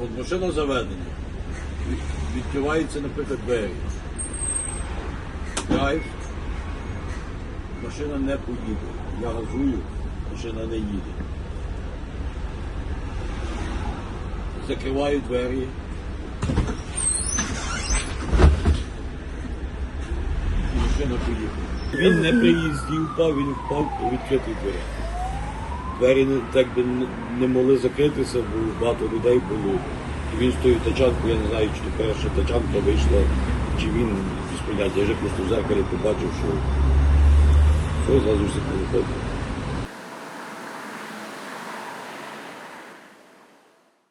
От машина заведена. Від- Відкриваються, наприклад, двері. Драйв. Машина не поїде. Я газую, машина не їде. Закриваю двері. І машина поїхала. Він не при їзді впав, він впав у відкритий двері. Двері так би не- могли закритися, бо багато людей було. І він з тою тачанкою, я не знаю, чи то перша тачанка вийшла, чи він без поняття. Я вже просто в зеркалі побачив, що все, зразу все повиходить.